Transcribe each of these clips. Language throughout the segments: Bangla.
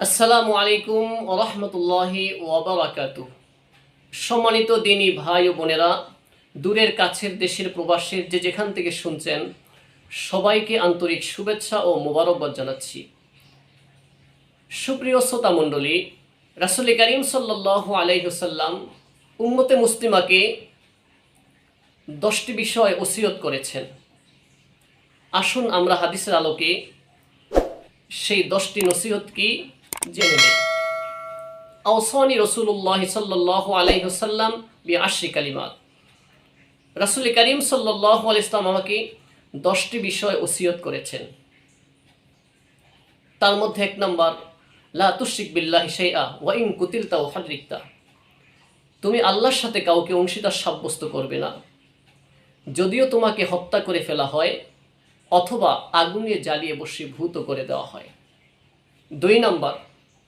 আসসালামু আলাইকুম ওরহমতুল্লাহি ওবরাকাত সম্মানিত দিনী ভাই ও বোনেরা, দূরের কাছের দেশের প্রবাসের যে যেখান থেকে শুনছেন, সবাইকে আন্তরিক শুভেচ্ছা ও মোবারকবাদ জানাচ্ছি। সুপ্রিয় শ্রোতা মণ্ডলী, রাসুল করিম সাল্লাহ আলাইহসাল্লাম উম্মতে মুসলিমাকে দশটি বিষয় ওসিয়ত করেছেন। আসুন আমরা হাদিসের আলোকে সেই দশটি নসিহত কি জেনে রসুল্লাহ সাল্লাহ বি আশরি কালিমাত। রাসুল করিম সাল্লাহ ইসলাম আমাকে দশটি বিষয় ওসিয়ত করেছেন। তার মধ্যে এক নম্বর, লা তুশিক বিল্লাহ কুতিলতা ও তুমি আল্লাহর সাথে কাউকে অংশীদার সাব্যস্ত করবে না। যদিও তোমাকে হত্যা করে ফেলা হয় অথবা আগুনে জ্বালিয়ে বসে ভূত করে দেওয়া হয়। দুই নম্বর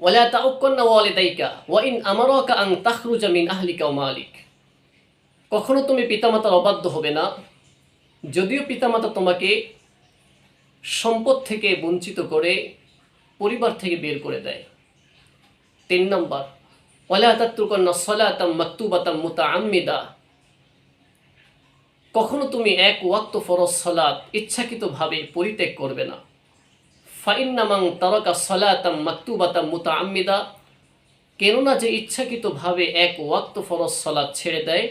ওয়ালা তাউক্কন্না ওয়ালিদাইকা ওয়া ইন আমারাকা আন তাখরুজা মিন আহলিকা ওয়া মালিক কখনো তুমি পিতামাতার অবাধ্য হবে না। যদিও পিতামাতা তোমাকে সম্পদ থেকে বঞ্চিত করে পরিবার থেকে বের করে দেয়। তিন নম্বর ওয়ালা তাত্রুকন্না সলাতাম মাকতুবাতাম মুতাআম্মিদা কখনো তুমি এক ওয়াক্ত ফরজ সলাৎ ইচ্ছাকৃতভাবে পরিত্যাগ করবে না। ফাইন্নামাং তারকা সলাতাম মাকতুবাতাম কেননা যে ইচ্ছাকৃতভাবে এক ওয়াক্ত ফরজ সলাৎ ছেড়ে দেয়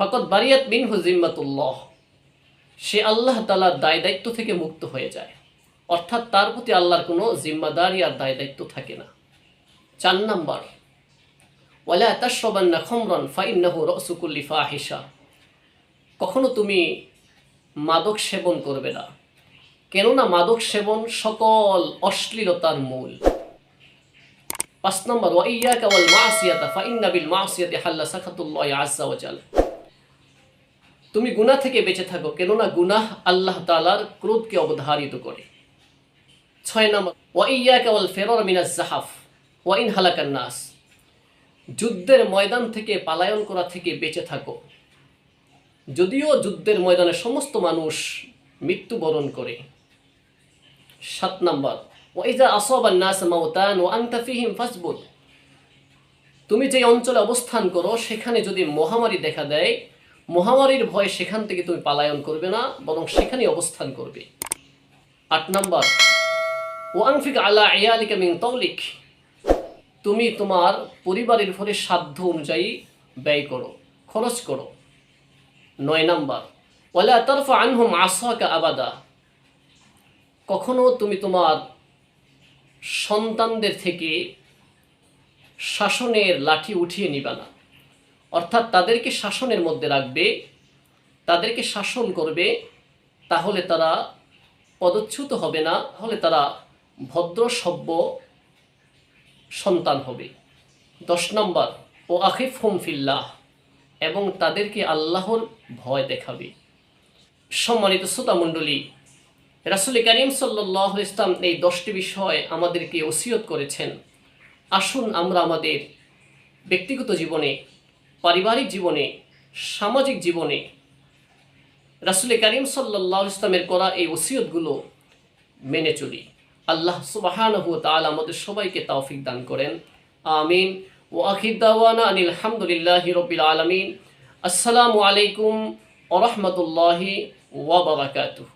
ফকত বারিয়াত মিনহু জিম্মাতুল্লাহ। সে আল্লাহ তালার দায় দায়িত্ব থেকে মুক্ত হয়ে যায়। অর্থাৎ তার প্রতি আল্লাহর কোনো জিম্মাদারি আর দায় দায়িত্ব থাকে না। চার নাম্বার, ওয়ালা তাশরাবান্না খমরন ফাইন্নাহু রসুকুল্লি ফাহিসা কখনো তুমি মাদক সেবন করবে না। কেননা মাদক সেবন সকল অশ্লীলতার মূল। পাঁচ নম্বর ওয়াইয়াকা ওয়াল মাসিয়াতা ফাইন্না বিল মাসিয়াতি হাল্লা সাখাতুল্লাহ আজ্জা ওয়াজাল তুমি গুনাহ থেকে বেঁচে থাকো, কেননা গুনাহ আল্লাহ তালার ক্রোধকে অবধারিত করে। ছয় নম্বর ওয়াইয়া ওয়াল ফেরর মিনাজ জাহাফ ওয়াইন হালাকান নাস। যুদ্ধের ময়দান থেকে পালায়ন করা থেকে বেঁচে থাকো। যদিও যুদ্ধের ময়দানে সমস্ত মানুষ মৃত্যুবরণ করে। সাত নম্বর। ওইজা আসবান নাস মাউতান ও আন্তাফিহিম ফাসবুদ তুমি যে অঞ্চলে অবস্থান করো, সেখানে যদি মহামারী দেখা দেয়, মহামারীর ভয়ে সেখান থেকে তুমি পালায়ন করবে না, বরং সেখানে অবস্থান করবে। আট নম্বর। ও আনফিক আলা ইয়ালিকা মিন তৌলিক। তুমি তোমার পরিবারের ফলে সাধ্য অনুযায়ী ব্যয় করো, খরচ করো। নয় নাম্বার। ওয়ালা তরফা আনহুম আসাকা আবাদা। কখনো তুমি তোমার সন্তানদের থেকে শাসনের লাঠি উঠিয়ে নিবা না। অর্থাৎ তাদেরকে শাসনের মধ্যে রাখবে, তাদেরকে শাসন করবে, তাহলে তারা পদচ্যুত হবে না, তাহলে তারা ভদ্র, সভ্য সন্তান হবে। দশ নম্বর, ও আখিফ ফিল্লাহ এবং তাদেরকে আল্লাহর ভয় দেখাবে। সম্মানিত শ্রোতা মণ্ডলী রাসুল করিম সাল্লাহ ইসলাম এই দশটি বিষয় আমাদেরকে ওসিয়ত করেছেন। আসুন আমরা আমাদের ব্যক্তিগত জীবনে, পারিবারিক জীবনে, সামাজিক জীবনে রাসুল করিম সাল্লাহ ইসলামের করা এই ওসিয়তগুলো মেনে চলি। আল্লাহ সুবাহানহু তাআলা আমাদের সবাইকে তাওফিক দান করেন। আমিন। ও আখির দাওয়ানা আনিল হামদুলিল্লাহি রবিল আলমিন। আসসালামু আলাইকুম ওরহমতুল্লাহি ওয়াবারাকাতুহ